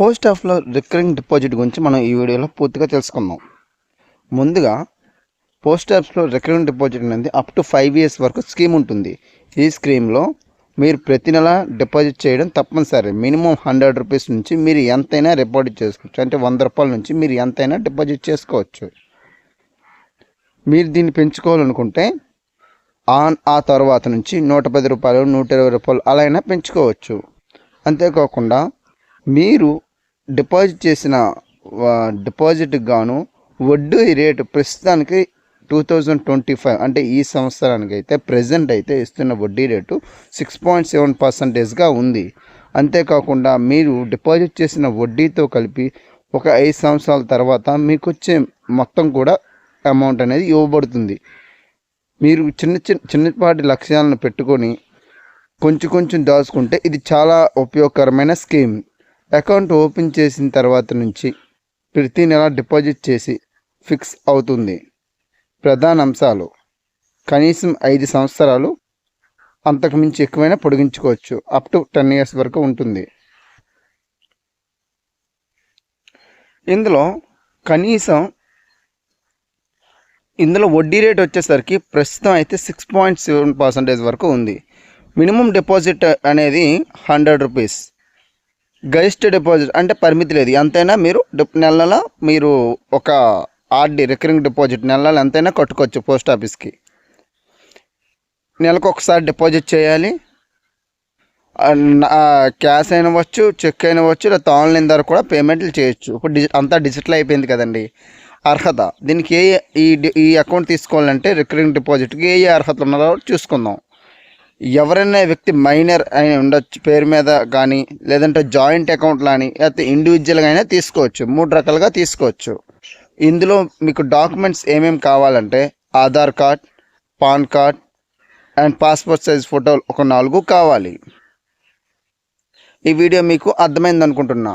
Post ఆఫ్లో recurring deposit గురించి మనం ఈ వీడియోలో పూర్తిగా తెలుసుకుందాం. ముందుగా పోస్ట్ ఆఫ్స్లో రికరింగ్ డిపాజిట్ అనేది అప్ టు ఫైవ్ ఇయర్స్ వరకు స్కీమ్ ఉంటుంది. ఈ స్కీమ్లో మీరు ప్రతి నెల డిపాజిట్ చేయడం తప్పనిసరి. మినిమం హండ్రెడ్ రూపీస్ నుంచి మీరు ఎంతైనా డిపాజిట్ చేసుకోవచ్చు. అంటే వంద రూపాయల నుంచి మీరు ఎంతైనా డిపాజిట్ చేసుకోవచ్చు. మీరు దీన్ని పెంచుకోవాలనుకుంటే ఆన్ ఆ తర్వాత నుంచి నూట పది రూపాయలు నూట ఇరవై రూపాయలు అలా అయినా పెంచుకోవచ్చు. అంతేకాకుండా మీరు డిపాజిట్ చేసిన డిపాజిట్ డిపాజిట్కి గాను వడ్డీ రేటు ప్రస్తుతానికి టూ థౌజండ్ ట్వంటీ ఫైవ్ అంటే ఈ సంవత్సరానికి అయితే ప్రజెంట్ అయితే ఇస్తున్న వడ్డీ రేటు సిక్స్ పాయింట్ సెవెన్ పర్సంటేజ్గా ఉంది. అంతేకాకుండా మీరు డిపాజిట్ చేసిన వడ్డీతో కలిపి ఒక ఐదు సంవత్సరాల తర్వాత మీకు వచ్చే మొత్తం కూడా అమౌంట్ అనేది ఇవ్వబడుతుంది. మీరు చిన్న చిన్న చిన్నపాటి లక్ష్యాలను పెట్టుకొని కొంచెం కొంచెం దాచుకుంటే ఇది చాలా ఉపయోగకరమైన స్కీమ్ అకౌంట్ ఓపెన్ చేసిన తర్వాత నుంచి ప్రతి నెల డిపాజిట్ చేసి ఫిక్స్ అవుతుంది. ప్రధాన అంశాలు. కనీసం ఐదు సంవత్సరాలు అంతకుమించి ఎక్కువైనా పొడిగించుకోవచ్చు. అప్ టు టెన్ ఇయర్స్ వరకు ఉంటుంది. ఇందులో కనీసం ఇందులో వడ్డీ రేట్ వచ్చేసరికి ప్రస్తుతం అయితే సిక్స్ పాయింట్ సెవెన్ పర్సెంటేజ్ వరకు ఉంది. మినిమం డిపాజిట్ అనేది హండ్రెడ్ రూపీస్. గరిష్ట డిపాజిట్ అంటే పరిమితి లేదు. ఎంతైనా మీరు నెల నెల మీరు ఒక ఆర్డి రికరింగ్ డిపాజిట్ నెల నెల ఎంతైనా కట్టుకోవచ్చు పోస్ట్ ఆఫీస్కి. నెలకు ఒకసారి డిపాజిట్ చేయాలి. నా- క్యాష్ అయినవచ్చు చెక్ అయినవచ్చు లేకపోతే ఆన్లైన్ ద్వారా కూడా పేమెంట్లు చేయొచ్చు. ఇప్పుడు డిజి అంతా డిజిటల్ అయిపోయింది కదండి. అర్హత. దీనికి ఏ ఈ ఈ అకౌంట్ తీసుకోవాలంటే రికరింగ్ డిపాజిట్కి ఏ ఏ అర్హతలు ఉన్నారో చూసుకుందాం. ఎవరైనా వ్యక్తి మైనర్ అయిన ఉండొచ్చు పేరు మీద కానీ లేదంటే జాయింట్ అకౌంట్ అని లేకపోతే ఇండివిజువల్గా అయినా తీసుకోవచ్చు. మూడు రకాలుగా తీసుకోవచ్చు. ఇందులో మీకు డాక్యుమెంట్స్ ఏమేమి కావాలంటే Aadhaar card pan card and passport size ఫోటోలు ఒక నాలుగు కావాలి. ఈ వీడియో మీకు అర్థమైంది అనుకుంటున్నా